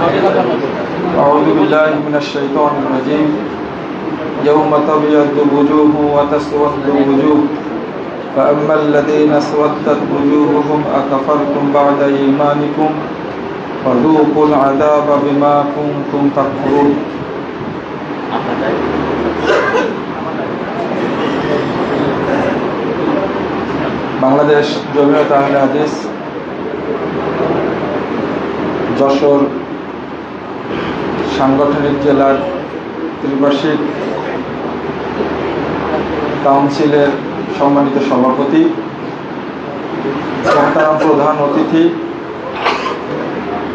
أعوذ بالله من الشيطان الرجيم يوم تبيض وجوه وتسود وجوه فأما الذين اسودت وجوههم أكفرتم بعد إيمانكم فذوقوا العذاب بما كنتم تكفرون বাংলাদেশ জমিয়ত আহলে হাদিস যশোর সাংগঠনিক জেলার ত্রিবার্ষিক কাউন্সিলের সম্মানিত সভাপতি মহতারাম প্রধান অতিথি,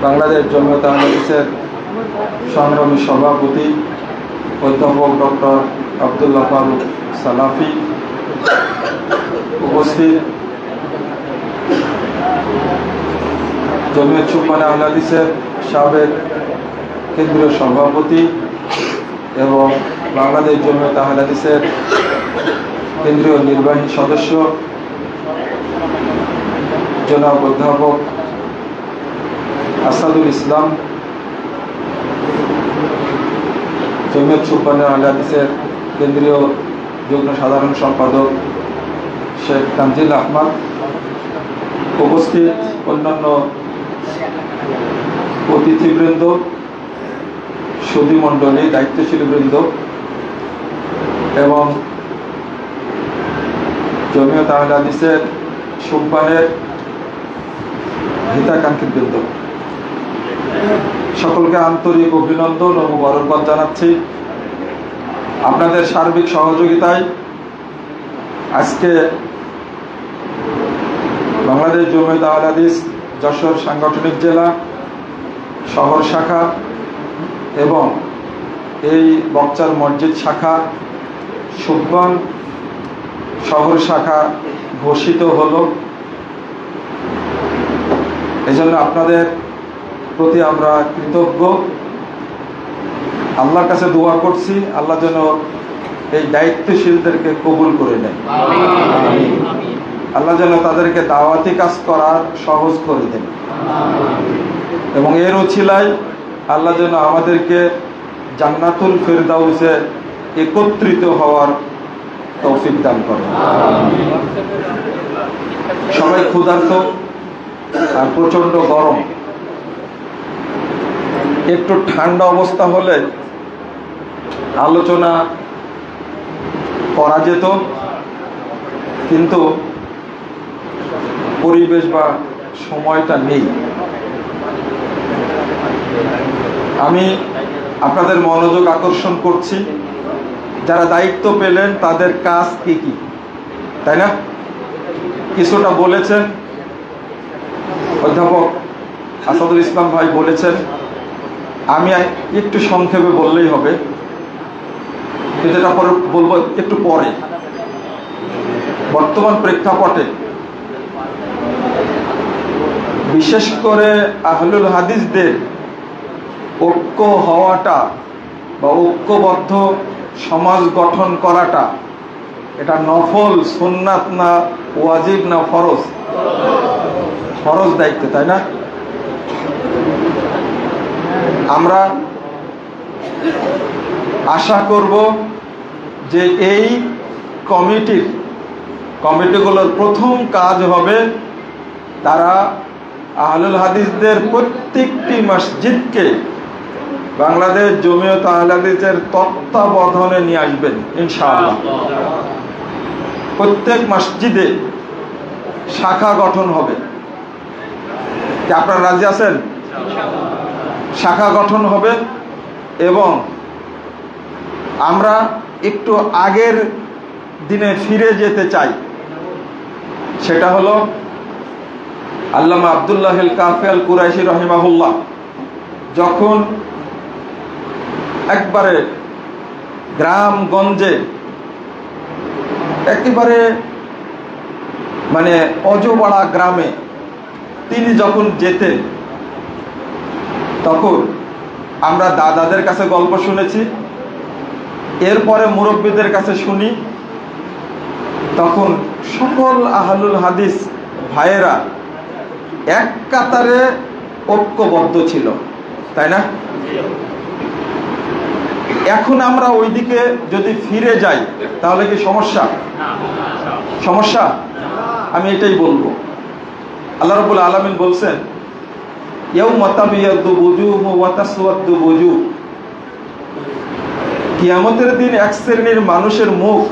বাংলাদেশ জমিয়ত আহমেদিসের সংগ্রামী সভাপতি, অধ্যাপক ডক্টর আবদুল্লাহ ফারুক সালাফি উপস্থিত। জমিয়ত সুপান আহলাদিসের সাবেক কেন্দ্রীয় সভাপতি এবং বাংলাদেশ জমিয়ত আহলাদিসের কেন্দ্রীয় নির্বাহী সদস্য জনাব অধ্যাপক আসাদুল ইসলাম, জমিয়ত সুপান আহলাদিসের কেন্দ্রীয় যুগ্ম সাধারণ সম্পাদক শেখ তানজিল আহমদ, উপস্থিত অন্যান্য অতিথিবৃন্দ সুধীমণ্ডলী দায়িত্বশীল বৃন্দ এবং জমিয়ত আহলাদিসের সুব্বানের হিতাকাঙ্ক্ষী বৃন্দ। সকলকে আন্তরিক অভিনন্দন ও মুবারকবাদ জানাচ্ছি। আপনাদের সার্বিক সহযোগিতায় আজকে বাংলাদেশ জমিয়ত আহলাদিস যশোর সাংগঠনিক জেলা শহর শাখা এবং এই বকচার মসজিদ শাখা সুব্বান শহর শাখা ঘোষিত হলো। এজন্য আপনাদের প্রতি আমরা কৃতজ্ঞ। আল্লাহর কাছে দোয়া করছি আল্লাহ যেন এই দায়িত্বশীলদেরকে কবুল করে নেয়। আল্লাহ যেন তাদেরকে দাওয়াতি কাজ করার সহজ করে দেন। এবং এর ওছিলায় আল্লাহ যেন আমাদেরকে জান্নাতুল ফেরদাউসে একত্রিত হওয়ার তৌফিক দান করেন। সবাই ক্ষুধার্ত আর প্রচণ্ড গরম। একটু ঠান্ডা অবস্থা হলে আলোচনা করা যেত, কিন্তু পরিবেশ বা সময়টা নেই। আমি আপনাদের মনোযোগ আকর্ষণ করছি। যারা দায়িত্ব পেলেন, তাদের কাজ কি কি? তাই না? কিছুটা বলেছেন। অধ্যাপক আসাদুল ইসলাম ভাই বলেছেন, আমি একটু সংক্ষেপে বললেই হবে। কিন্তু এটা পরে বলব একটু পরে। বর্তমান প্রেক্ষাপটে বিশেষ করে আহলুল হাদিসদের ঐক্য হওয়াটা বা ঐক্যবদ্ধ সমাজ গঠন করাটা, এটা নফল সুন্নাত না ওয়াজিব না ফরজ? ফরজ দায়িত্ব, তাই না? আমরা আশা করব যে এই কমিটির, কমিটিগুলোর প্রথম কাজ হবে তারা আহলুল হাদিসদের প্রত্যেকটি মসজিদকে বাংলাদেশ জমিয়ত আহল হাদিসের তত্ত্বাবধানে নিয়ে আসবেন, ইনশাআল্লাহ। প্রত্যেক মসজিদে শাখা গঠন হবে। আপনারা রাজি আছেন? শাখা গঠন হবে এবং আমরা একটু আগের দিনে ফিরে যেতে চাই। সেটা হলো আল্লামা আবদুল্লাহ কাফি কুরাইশি রহিমাহুল্লাহ, যখন একবারে গ্রামগঞ্জে একেবারে মানে অজপাড়া গ্রামে তিনি যখন যেতেন, তখন আমরা দাদাদের কাছে গল্প শুনেছি, এরপরে মুরব্বীদের কাছে শুনি, তখন সকল আহলুল হাদিস ভাইয়েরা এক কাতারে ঐক্যবদ্ধ ছিল, তাই না? এখন আমরা ওইদিকে যদি ফিরে যাই, তাহলে কি সমস্যা? সমস্যা? আমি এটাই বলব। আল্লাহ রবুল আলমিন বলছেন কিয়ামতের দিন এক শ্রেণির মানুষের মুখ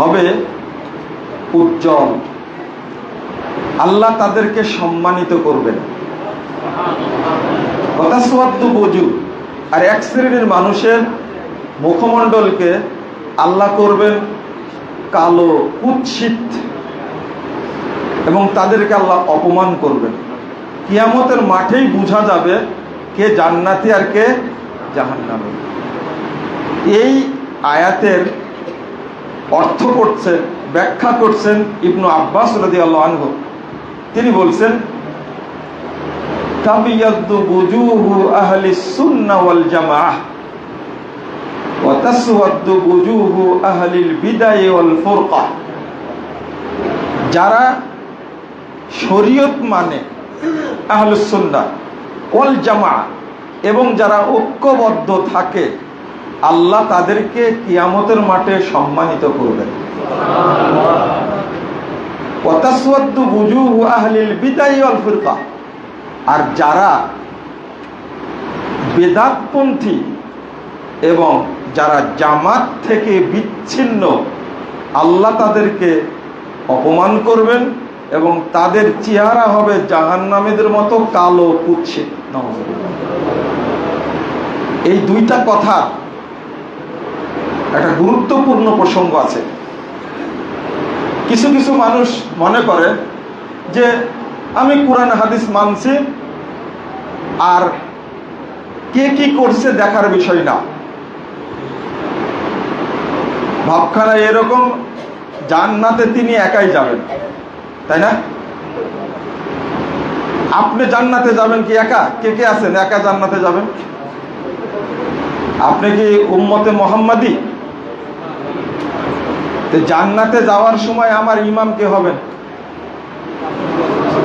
হবে উজ্জ্বল। আল্লাহ তাদেরকে সম্মানিত করবেন। ওয়াতাসওয়াদ্দু বুজু আর এক শ্রেণির মানুষের মুখমণ্ডলকে আল্লাহ করবেন কালো কুৎসিত এবং তাদেরকে আল্লাহ অপমান করবেন। কিয়ামতের মাঠেই বোঝা যাবে কে জান্নাতি আর কে জাহান্নামী। এই আয়াতের অর্থ করছে ব্যাখ্যা করছেন ইবনু আব্বাস রদি আল্লাহ আনহু। তিনি বলছেন যারা শরীয়ত মানে আহলুস সুন্নাহ ওয়াল জামাআহ এবং যারা ঐক্যবদ্ধ থাকে আল্লাহ তাদেরকে কিয়ামতের মাঠে সম্মানিত করবেন। ওয়াতাসওয়াদ্দু বুজুহু আহলিল বিদায় ওয়াল ফুরকা। আর যারা বেদাতপন্থী এবং যারা জামাত থেকে বিচ্ছিন্ন, আল্লাহ তাদেরকে অপমান করবেন এবং তাদের চেহারা হবে জাহান্নামীদের মতো কালো কুৎসিত। এই দুইটা কথা একটা গুরুত্বপূর্ণ প্রসঙ্গ আছে। কিছু কিছু মানুষ মনে করে যে আমি কোরআন হাদিস মানছি, আর কে কি করছে দেখার বিষয় না। ভাবখানা এরকম, জান্নাতে তিনি একাই যাবেন, তাই না? আপনি জান্নাতে যাবেন কি একা? কে কে আছেন? একা জান্নাতে যাবেন? আপনি কি উম্মতে মোহাম্মদী? জান্নাতে যাওয়ার সময় আমার ইমাম কে হবেন?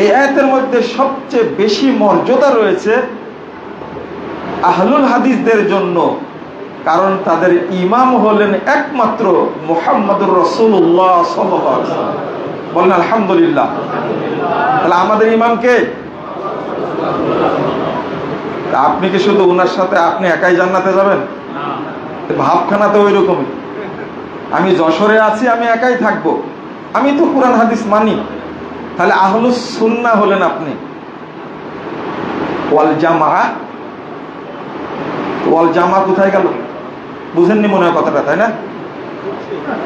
এই আয়াতের মধ্যে সবচেয়ে বেশি মর্যাদা রয়েছে আহলুল হাদিসদের জন্য, কারণ তাদের ইমাম হলেন একমাত্র মোহাম্মদুর রসুল্লাহ বলেন, আলহামদুলিল্লাহ। তাহলে আমাদের ইমামকে আপনি কি শুধু ওনার সাথে আপনি একাই জান্নাতে যাবেন? ভাবখানা তো ওই রকমই আমি যশোরে আছি, আমি একাই থাকব। আমি তো কোরআন, হাদিস মানি। তাহলে আহলুস সুন্না হলেন আপনি। ওয়াল জামা ওয়াল জামা কোথায় গেল? বুঝেননি মনে হয় কথাটা, তাই না?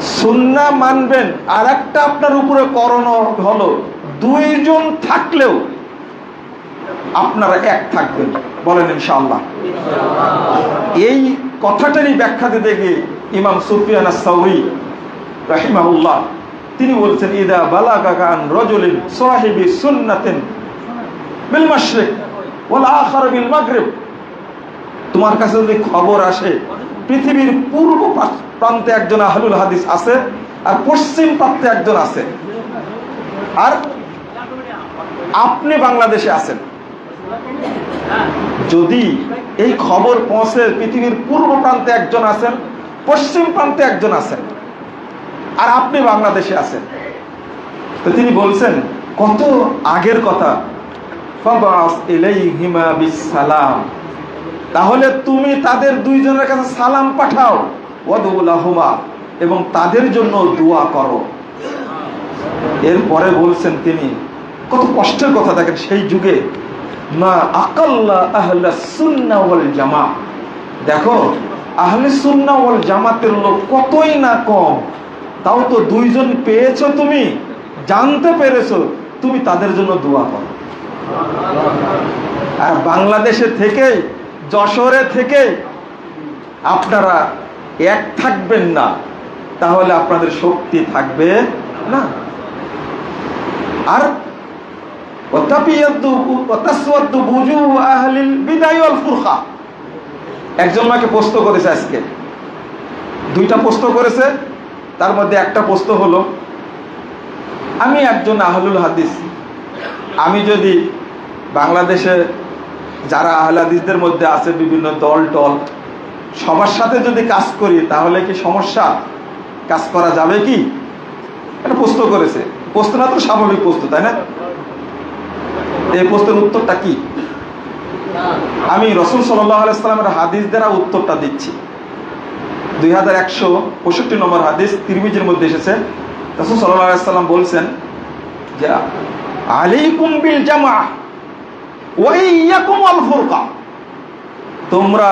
সুন্না মানবেন। আর একটা আপনার উপরে করণ হলো, দুইজন থাকলেও আপনারা এক থাকবেন। বলেন ইনশাআল্লাহ। এই কথাটারই ব্যাখ্যা দিতে গিয়ে ইমাম সুফিয়ান সাউরি রাহিমাহুল্লাহ তিনি বলছেন, ইদা বালা গান রজলিন সাহিবি সুন্নাতিন তোমার কাছে যদি খবর আসে, পৃথিবীর পূর্ব প্রান্তে একজন আহলুল হাদিস আছে আর পশ্চিম প্রান্তে একজন আছে। আর আপনি বাংলাদেশে আছেন। যদি এই খবর পৌঁছে পৃথিবীর পূর্ব প্রান্তে একজন আছেন, পশ্চিম প্রান্তে একজন আছেন আর আপনি বাংলাদেশে আছেন। তো তিনি বলছেন, কত আগের কথা। বিসসালাম। তাহলে তুমি তাদের দুইজনের কাছে সালাম পাঠাও। ওয়াদুলাহুমা এবং তাদের জন্য দোয়া করো। এরপরে বলছেন তিনি, কত কষ্টের কথা দেখেন, সেই যুগে। মা আকাল্লা আহলা জামা। দেখো, আহলে সুন্না ওয়াল জামাতের লোক কতই না কম। তাও তো দুইজন পেয়েছ তুমি, জানতে পেরেছ, তুমি তাদের জন্য দোয়া করো। আর বাংলাদেশে থেকে যশোরে থেকে আপনারা এক থাকবেন না, তাহলে আপনাদের শক্তি থাকবে না। আর একজন মাকে পোস্ত করেছে আজকে। দুইটা পোস্ত করেছে। তার মধ্যে একটা পোস্ত হলো, আমি একজন আহলুল হাদিস, আমি যদি বাংলাদেশে যারা আহল হাদিসদের মধ্যে আছে বিভিন্ন দল টল, সবার সাথে যদি কাজ করি, তাহলে কি সমস্যা? কাজ করা যাবে কি? একটা প্রশ্ন করেছে। প্রশ্নটা তো স্বাভাবিক প্রশ্ন, তাই না? এই প্রশ্নের উত্তরটা কি? আমি রসুল সাল্লামের হাদিস দ্বারা উত্তরটা দিচ্ছি। দুই হাজার একশো পঁয়ষট্টি নম্বর হাদিস তিরমিজের মধ্যে এসেছে। রসুল সাল্লাম বলছেন যে, আলাইকুম বিল জামা ওয়াইয়াকুম আল ফুরকা। তোমরা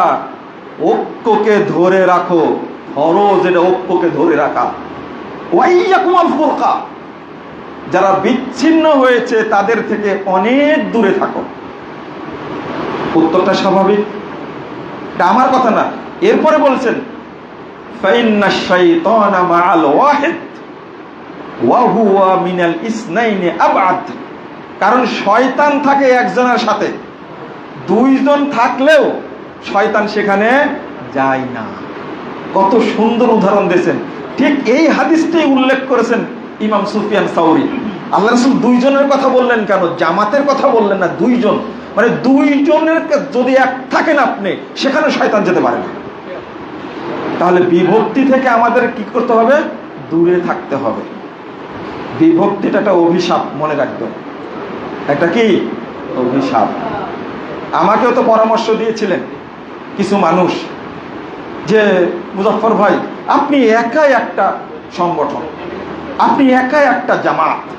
ঐক্যকে ধরে রাখো ধরো যেটা ঐক্যকে ধরে রাখা। ওয়াইয়াকুম আল ফুরকা। যারা বিচ্ছিন্ন হয়েছে, তাদের থেকে অনেক দূরে থাকো। উত্তরটা স্বাভাবিক। এটা আমার কথা না, এরপরে বলছেন কারণ শয়তান থাকে একজনের সাথে, দুইজন থাকলেও শয়তান সেখানে যায় না। কত সুন্দর উদাহরণ দিয়েছেন। ঠিক এই হাদিসটাই উল্লেখ করেছেন ইমাম সুফিয়ান সাউরি। আল্লাহ রসুল দুইজনের কথা বললেন কেন? জামাতের কথা বললেন না, দুইজন। মানে দুইজনের যদি এক থাকেন আপনি, সেখানে শয়তান যেতে পারে না। তাহলে বিভক্তি থেকে আমাদের কি করতে হবে? দূরে থাকতে হবে। বিভক্তিটা একটা অভিশাপ, মনে রাখবেন একটা কি? অভিশাপ। আমাকেও তো পরামর্শ দিয়েছিলেন কিছু মানুষ যে মুজফর ভাই, আপনি একাই একটা সংগঠন। আপনি একাই একটা জামাত।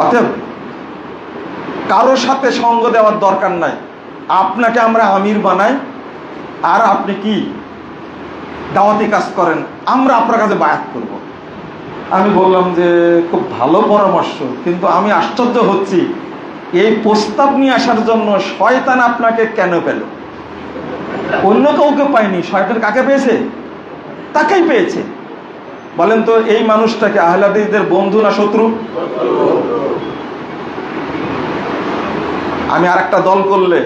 অতএব কারোর সাথে সঙ্গ দেওয়ার দরকার নাই। আপনাকে আমরা আমির বানাই। আর আপনি কি? দাওয়াতি কাজ করেন, আমরা আপনার কাছে বায়াত করব। আমি বললাম যে, খুব ভালো পরামর্শ, কিন্তু আমি আশ্চর্য হচ্ছি। এই প্রস্তাব নিয়ে আসার জন্য শয়তান আপনাকে কেন পেল? অন্য কাউকে পায়নি, শয়তান কাকে পেয়েছে? তাকেই পেয়েছে। বলেন তো, এই মানুষটাকে আহলাদিসদের বন্ধু না শত্রু? আমি আর একটা দল করলে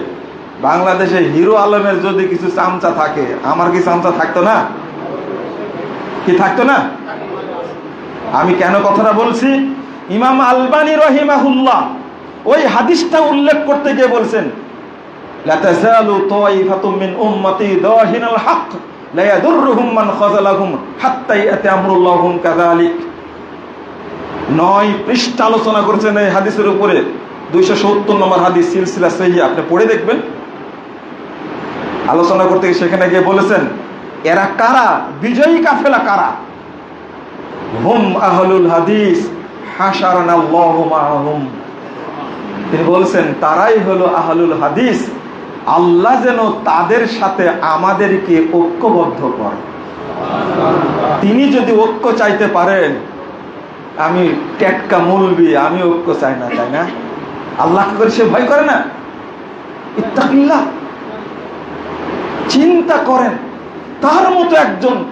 বাংলাদেশে হিরো আলমের যদি কিছু চামচা থাকে, আমার কি চামচা থাকতো না? কি থাকতো না? আমি কেন কথাটা বলছি? ইমাম আলবানি রহিমাহুল্লাহ ওই হাদিসটা উল্লেখ করতে গিয়ে বলছেন নয় পৃষ্ঠা আলোচনা এই হাদিসের উপরে। দুইশো সত্তর নম্বর হাদিস সিলসিলা আপনি পড়ে দেখবেন। আলোচনা করতে সেখানে গিয়ে বলেছেন, এরা কারা? বিজয়ী কাফেলা কারা? হুম আহলুল হাদিস হাসারান আল্লাহুম তিনি বলছেন, তারাই হলো আহলুল হাদিস। আল্লাহ যেন তাদের সাথে আমাদেরকে ঐক্যবদ্ধ করে। তিনি যদি ঐক্য চাইতে পারেন, আমি টেটকা মুলবি, আমি ঐক্য চাই না, তাই না? আল্লাহকে করে সে ভয় করে না? ইত্তাকিল্লাহ। চিন্তা করেন, তার মতো একজন।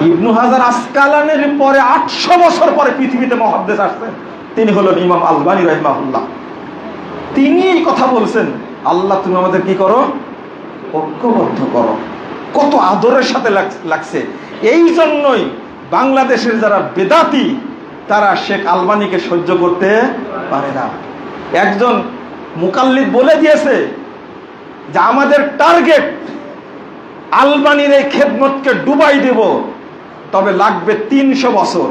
ইবনু হাজার আসকালানের পরে আটশো বছর পরে পৃথিবীতে মহাদ্দেশ আসছেন তিনি হলেন ইমাম আলবানী রহমাহুল্লাহ। তিনি এই কথা বলছেন, আল্লাহ, তুমি আমাদের কি করো? ঐক্যবদ্ধ করো। কত আদরের সাথে লাগ- লাগছে। এই জন্যই বাংলাদেশের যারা বেদাতি, তারা শেখ আলবানিকে সহ্য করতে পারে না। একজন মুকাল্লিদ বলে দিয়েছে যে আমাদের টার্গেট আলবানির এই খেদমতকে ডুবাই দেব, তবে লাগবে তিনশো বছর।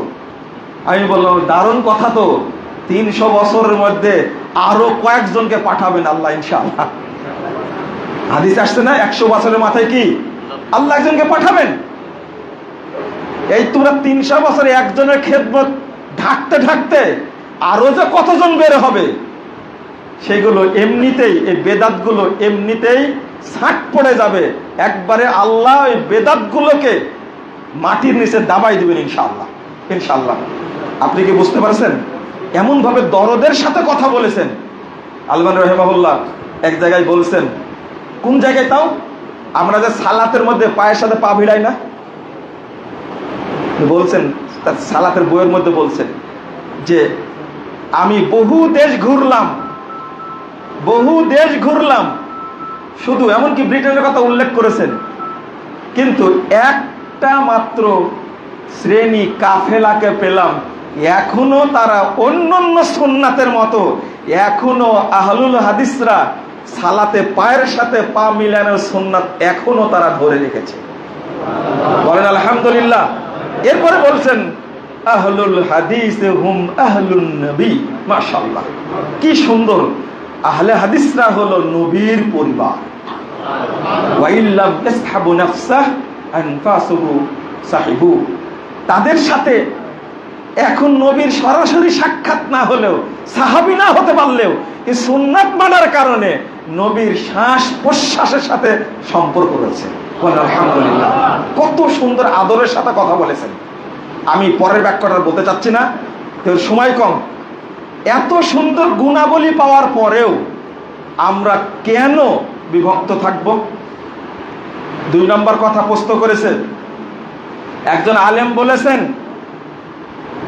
আমি বললাম, দারুণ কথা তো। তিনশো বছরের মধ্যে আরও কয়েকজনকে পাঠাবেন আল্লাহ, ইনশাআল্লাহ। হাদিস আসছে না, একশো বছরের মাথায় কি? আল্লাহ একজনকে পাঠাবেন। এই তোমরা তিনশো বছরে একজনের খেদমত ঢাকতে ঢাকতে আরও যে কতজন বের হবে? সেইগুলো এমনিতেই, এই বেদাতগুলো এমনিতেই ছাট পড়ে যাবে। একবারে আল্লাহ ওই বেদাতগুলোকে মাটির নিচে দাবাই দিবেন ইনশাআল্লাহ। ইনশাআল্লাহ। আপনি কি বুঝতে পারছেন? এমন ভাবে দরদের সাথে কথা বলেছেন। আলমান রহেমাহুল্লাহ এক জায়গায় বলছেন, কোন জায়গায় তাও? আমরা যে সালাতের মধ্যে পায়ের সাথে পা ভিড়াই না? বলছেন, তার সালাতের বইয়ের মধ্যে বলছেন যে, আমি বহু দেশ ঘুরলাম বহু দেশ ঘুরলাম। শুধু এমনকি ব্রিটেনের কথা উল্লেখ করেছেন। কিন্তু একটা মাত্র শ্রেণি কাফেলাকে পেলাম। এখনও তারা অন্যান্য সুন্নাতের মতো। এখনও আহলুল হাদিসরা সালাতে, পায়ের সাথে পা মিলানোর সুন্নাত এখনও তারা ধরে রেখেছে। বলেন, আলহামদুলিল্লাহ। এরপরে বলছেন, আহলুল হাদিস হুম আহলুন নবী মাশাআল্লাহ। কি সুন্দর। আহলে হাদিসরা হলো নবীর পরিবার। তাদের সাথে এখন নবীর সরাসরি সাক্ষাৎ না হলেও, সাহাবি না হতে পারলেও এই সুন্নাত মানার কারণে নবীর শ্বাস প্রশ্বাসের সাথে সম্পর্ক রয়েছে। আলহামদুলিল্লাহ। কত সুন্দর আদরের সাথে কথা বলেছেন। আমি পরের ব্যাখ্যাটা বলতে চাচ্ছি না। সময় কম। এত সুন্দর গুণাবলী পাওয়ার পরেও আমরা কেন বিভক্ত থাকব? দুই নম্বর কথা প্রশ্ন করেছে। একজন আলেম বলেছেন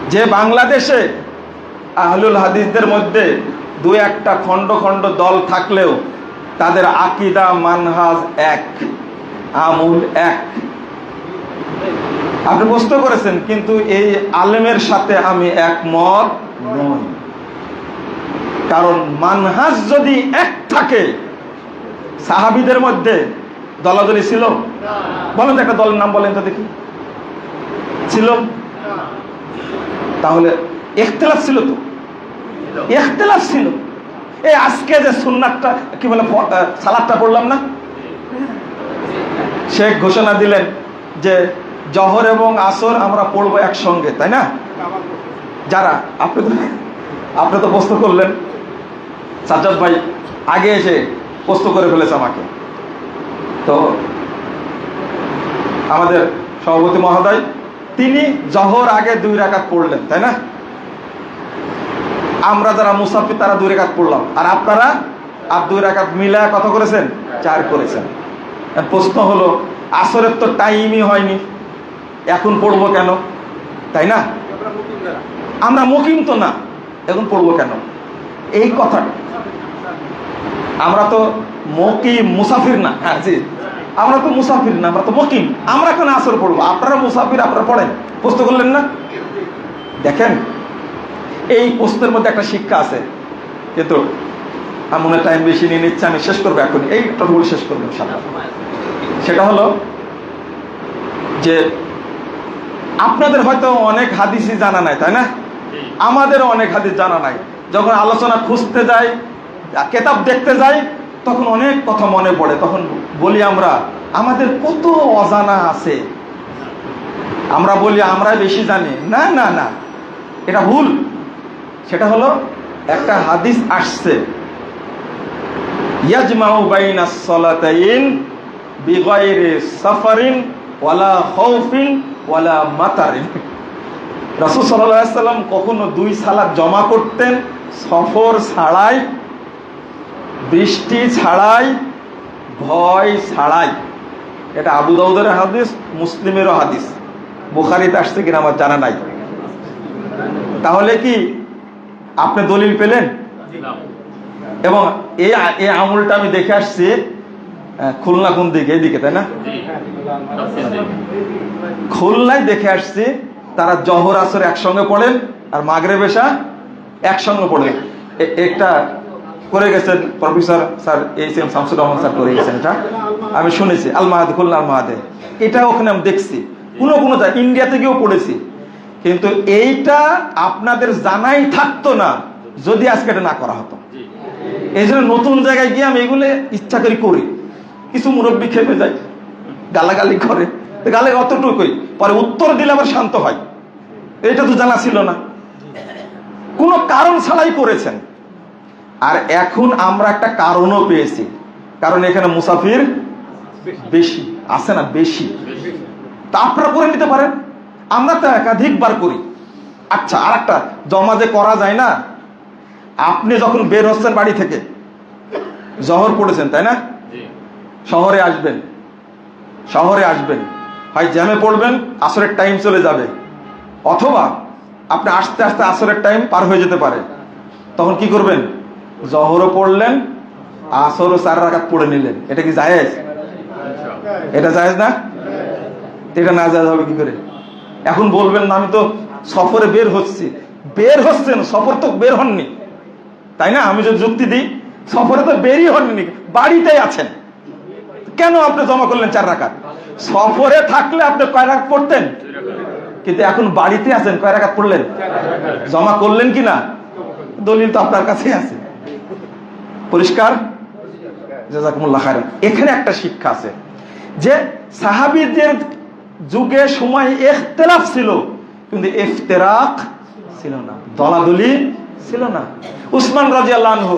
যে বাংলাদেশে আহলুল হাদিসদের মধ্যে দু একটা খণ্ড খণ্ড দল থাকলেও তাদের আকিদা মানহাজ এক, আমুল এক। আপনি প্রশ্ন করেছেন, কিন্তু এই আলেমের সাথে আমি একমত নই। কারণ মানহাজ যদি এক থাকে, সাহাবিদের মধ্যে দলাদলি ছিল? বলেন একটা দলের নাম বলেন তো দেখি। ছিল? তাহলে এখতলাফ ছিল তো? এখতলাফ ছিল। এই আজকে যে সুন্নাতটা, কি বলে সালাদটা পড়লাম না? শেখ ঘোষণা দিলেন যে জহর এবং আসর আমরা পড়ব একসঙ্গে, তাই না? যারা, আপনি তো আপনি তো প্রশ্ন করলেন। সাজ্জাদ ভাই আগে এসে প্রশ্ন করে ফেলেছে আমাকে। তো আমাদের সভাপতি মহোদয়, তিনি জহর আগে দুই রাকাত পড়লেন, তাই না? আমরা যারা মুসাফির, তারা দুই রাকাত পড়লাম। আর আপনারা, আর দুই রাকাত মিলা কত করেছেন? চার করেছেন। প্রশ্ন হলো, আসরের তো টাইমই হয়নি, এখন পড়ব কেন? তাই না? আমরা মকিম তো না, এখন পড়ব কেন? এই কথা আমরা তো মকিম মুসাফির না। হ্যাঁ জি। আমরা তো মুসাফির না আমরা তো মকিম। আমরা কেন আসর পড়ব। আপনারা মুসাফির আপনারা পড়েন। প্রশ্ন করলেন না? দেখেন এই প্রশ্নের মধ্যে একটা শিক্ষা আছে। কিন্তু মনে টাইম বেশি নিয়ে নিচ্ছে আমি শেষ করব এখন এই রুল শেষ করব। সেটা হলো যে আপনাদের হয়তো অনেক হাদিসই জানা নাই তাই না? আমাদেরও অনেক হাদিস জানা নাই। যখন আলোচনা খুঁজতে যাই, কেতাব দেখতে যাই, তখন অনেক কথা মনে পড়ে। তখন বলি আমরা, আমাদের কত অজানা আছে? আমরা বলি আমরা বেশি জানি। না না না। এটা ভুল। সেটা হলো, একটা হাদিস আসছে। সাফারিন ওয়ালা ওয়ালা কখনো দুই সালাত জমা করতেন সফর ছাড়াই, বৃষ্টি ছাড়াই, ভয় ছাড়াই। এটা আবু দাউদের হাদিস, মুসলিমেরও হাদিস। বুখারিতে আসছে কিনা আমার জানা নাই। তাহলে কি আপনি দলিল পেলেন? এবং এই এই আমলটা আমি দেখে আসছি খুলনা কোন দিকে? এদিকে, তাই না? খুলনায় দেখে আসছি, তারা জহর আসর একসঙ্গে পড়েন, আর মাগরে বেশা একসঙ্গে পড়েন এ- একটা করে গেছেন professor sir H M Shamsur Rahman sir করে গেছেন এটা। আমি শুনেছি আল মাহাদে খুলনা আল মাহাদে এটা ওখানে আমি দেখছি। কোনো কোনো ইন্ডিয়া থেকেও পড়েছি। কিন্তু এইটা আপনাদের জানাই থাকতো না, যদি আজকে এটা না করা হতো। এই জন্য নতুন জায়গায় গিয়ে আমি এগুলো ইচ্ছা করি করি। কিছু মুরব্বী খেপে যায়, গালাগালি করে। গালে অতটুকুই, পরে উত্তর দিলে আবার শান্ত হয়। এটা তো জানা ছিল না। কোনো কারণ ছাড়াই করেছেন। আর এখন আমরা একটা কারণও পেয়েছি। কারণ এখানে মুসাফির বেশি আছে না বেশি। তা আপনারা করে নিতে পারেন। আমরা তো একাধিকবার করি। আচ্ছা আর একটা জমা যে করা যায় না? আপনি যখন বের হচ্ছেন বাড়ি থেকে জহর পড়েছেন তাই না? শহরে আসবেন শহরে আসবেন। হয় জ্যামে পড়বেন আসরের টাইম চলে যাবে। অথবা আপনি আস্তে আস্তে আসরের টাইম পার হয়ে যেতে পারে। তখন কি করবেন? জহরও পড়লেন, আসরও চার রাকাত পড়ে নিলেন। এটা কি জায়েজ? এটা জায়েজ না? এটা না জায়েজ হবে কি করে? এখন বলবেন না, আমি তো সফরে বের হচ্ছি। বের হচ্ছেন, সফর তো বের হননি। তাই না? আমি যদি যুক্তি দিই, সফরে তো বেরই হননি। বাড়িতেই আছেন। কেন আপনি জমা করলেন চার রাকাত? সফরে থাকলে আপনি কয় রাকাত পড়তেন? কিন্তু এখন বাড়িতে আছেন, কয় রাকাত পড়লেন? জমা করলেন কি না দলিল তো আপনার কাছেই আছে। পরিষ্কার? এখানে একটা শিক্ষা আছে যে সাহাবিদের যুগে সময় ইখতিলাফ ছিল, কিন্তু ইফতিরাক ছিল না, দলাদলি ছিল না। উসমান রাজিয়াল্লাহু আনহু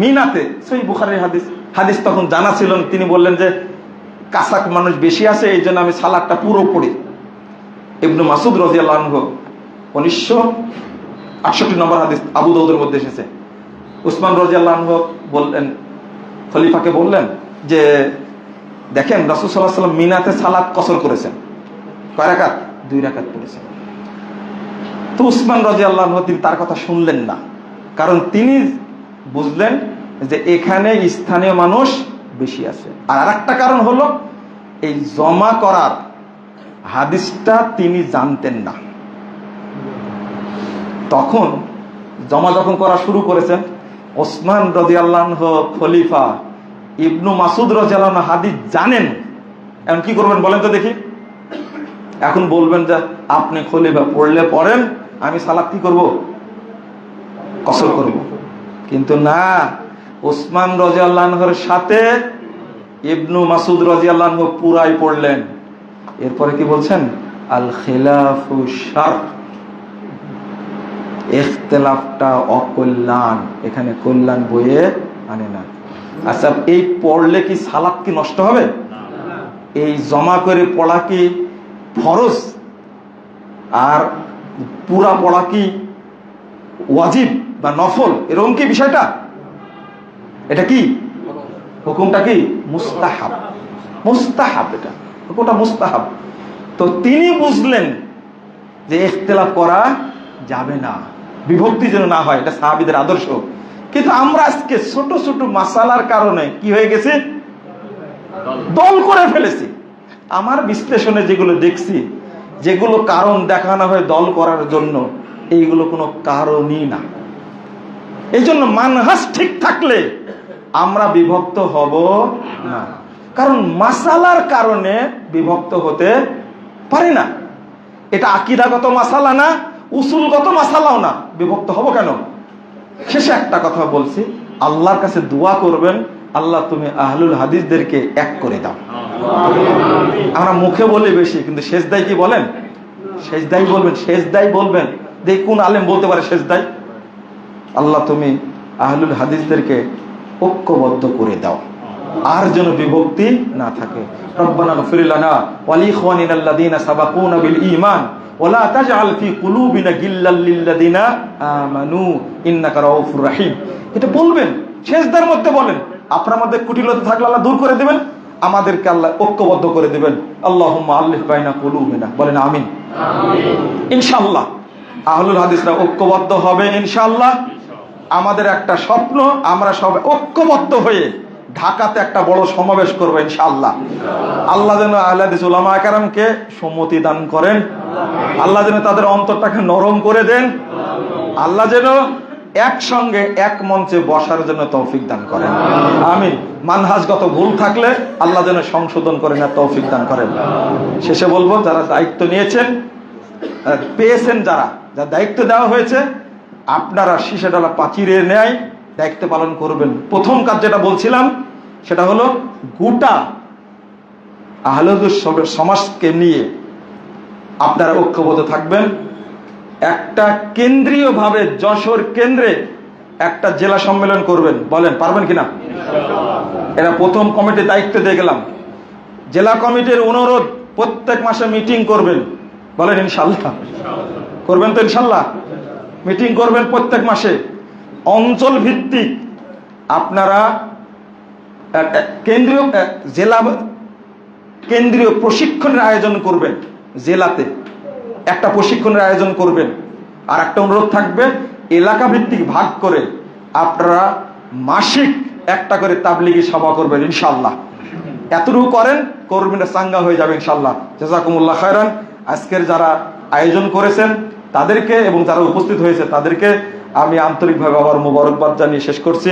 মিনাতে সেই বুখারীর হাদিস হাদিস তখন জানা ছিল তিনি বললেন যে, কাসাক মানুষ বেশি আছে এই জন্য আমি সালাদটা পুরো পড়ি। ইবনু মাসুদ রাজিয়াল্লাহু উনিশশো আটষট্টি নম্বর হাদিস আবু দাউদের মধ্যে এসেছে। উসমান রাজিয়াল্লাহু বললেন, খলিফাকে বললেন যে, দেখেন, রাসূল আলাইহি সাল্লাম মিনাতে সালাত কসর করেছেন। কয় রাকাত? দুই রাকাত পড়েছেন। তো উসমান রাজিয়াল্লাহু তিনি তার কথা শুনলেন না। কারণ তিনি বুঝলেন যে এখানে স্থানীয় মানুষ বেশি আছে। আর আরেকটা কারণ হলো, এই জমা করার হাদিসটা তিনি জানতেন না। তখন জমা যখন করা শুরু করেছেন, ওসমান রাজিয়াল্লাহ খলিফা ইবনু মাসুদ রাজিয়াল্লাহ হাদিস জানেন। এখন কি করবেন বলেন তো দেখি। এখন বলবেন যে, আপনি খলিফা পড়লে পড়েন, আমি সালাদ কি করব? কসর করব। কিন্তু না, ওসমান রাজিয়াল্লাহর সাথে ইবনু মাসুদ রাজিয়াল্লাহ পুরাই পড়লেন। এরপরে কি বলছেন? আল খিলাফু শার। ইখতিলাফটা অকল্যাণ। এখানে কল্যাণ বইয়ে আনে না। আচ্ছা এই পড়লে কি সালাত কি নষ্ট হবে? এই জমা করে পড়া কি ফরজ? আর পুরা পড়া কি ওয়াজিব বা নফল? এরকম কি বিষয়টা? এটা কি? হুকুমটা কি? মুস্তাহাব। মুস্তাহাব এটা। হুকুমটা মুস্তাহাব। তো তিনি বুঝলেন যে ইখতিলাফ করা যাবে না, বিভক্তি যেন না হয়, এটা সাহাবিদের আদর্শ। কিন্তু আমরা আজকে ছোট ছোট মাসালার কারণে কি হয়ে গেছে? দল করে ফেলেছি। আমার বিশ্লেষণে যেগুলো দেখছি, যেগুলো কারণ দেখানো হয় দল করার জন্য, এইগুলো কোনো কারণই না। এই জন্য মানহাস ঠিক থাকলে আমরা বিভক্ত হব না। কারণ মাসালার কারণে বিভক্ত হতে পারে না। এটা আকিদাগত মাসালা না, উসুলগত মাসালাও না। বিভক্ত হব কেন? শেষে একটা কথা বলছি, আল্লাহর কাছে দোয়া করবেন, আল্লাহ তুমি আহলুল হাদিসদেরকে এক করে দাও। আমরা মুখে বলি বেশি, কিন্তু শেষদাই কি বলেন? শেষদাই বলবেন শেষ শেষদাই বলবেন। দেখ, কোন আলেম বলতে পারে শেষদাই আল্লাহ তুমি আহলুল হাদিসদেরকে ঐক্যবদ্ধ করে দাও। আর যেন বিভক্তি না থাকে। রব্বানা গফির লানা ওয়া লিইখওয়ানিনা আল্লাযীনা সাবাকুনা বিল ঈমান ওলা তাজআল ফি কুলুবিনা গিল্লাল লিল্লাযীনা আমানু। ইন্নাকা রাউফুর রাহিম। এটা বলবেন শেষদার মধ্যে বলেন আপনার মধ্যে কুটিলতা থাকলে আল্লাহ দূর করে দিবেন আমাদেরকে আল্লাহ ঐক্যবদ্ধ করে দিবেন। আল্লাহুম্মা আল্লিফ বাইনা কুলুবিনা। বলেন আমিন। ইনশাআল্লাহ। আহলুল হাদিসরা ঐক্যবদ্ধ হবে ইনশাআল্লাহ। আমাদের একটা স্বপ্ন আমরা সব ঐক্যবদ্ধ হয়ে ঢাকাতে একটা বড় সমাবেশ করব ইনশাআল্লাহ। আল্লাহ যেন আহলাদিস উলামা কারামকে সম্মতি দান করেন। আল্লাহ যেন তাদের অন্তরটাকে নরম করে দেন। আল্লাহ যেন একসঙ্গে এক মঞ্চে বসার জন্য তৌফিক দান করেন। আমিন। মানহাজগত ভুল থাকলে আল্লাহ যেন সংশোধন করেন আর তৌফিক দান করেন। শেষে বলব, যারা দায়িত্ব নিয়েছেন পেয়েছেন যারা যার দায়িত্ব দেওয়া হয়েছে, আপনারা শীষে ডালা পাচিরে নেয়। দায়িত্ব পালন করবেন। প্রথম কাজ যেটা বলছিলাম সেটা হলো গোটা আহলদুর সমাজকে নিয়ে আপনারা ঐক্যবদ্ধ থাকবেন। একটা কেন্দ্রীয়ভাবে যশোর কেন্দ্রে একটা জেলা সম্মেলন করবেন। বলেন পারবেন কিনা? এরা প্রথম কমিটির দায়িত্ব দিয়ে গেলাম। জেলা কমিটির অনুরোধ প্রত্যেক মাসে মিটিং করবেন। বলেন ইনশাল্লাহ করবেন তো ইনশাল্লাহ মিটিং করবেন প্রত্যেক মাসে। অঞ্চল ভিত্তিক আপনারা কেন্দ্রীয় জেলা, কেন্দ্রীয় প্রশিক্ষণের আয়োজন করবেন জেলাতে। একটা প্রশিক্ষণের আয়োজন করবেন। আর একটা অনুরোধ থাকবে এলাকা ভিত্তিক ভাগ করে আপনারা মাসিক একটা করে তাবলিগি সভা করবেন ইনশাল্লাহ এতটুকু করেন, কর্মীরা চাঙ্গা হয়ে যাবে ইনশাল্লাহ জাজাকুমুল্লাহ খায়রান। আজকের যারা আয়োজন করেছেন, তাদেরকে এবং যারা উপস্থিত হয়েছে, তাদেরকে আমি আন্তরিকভাবে আমার মোবারকবাদ জানিয়ে শেষ করছি।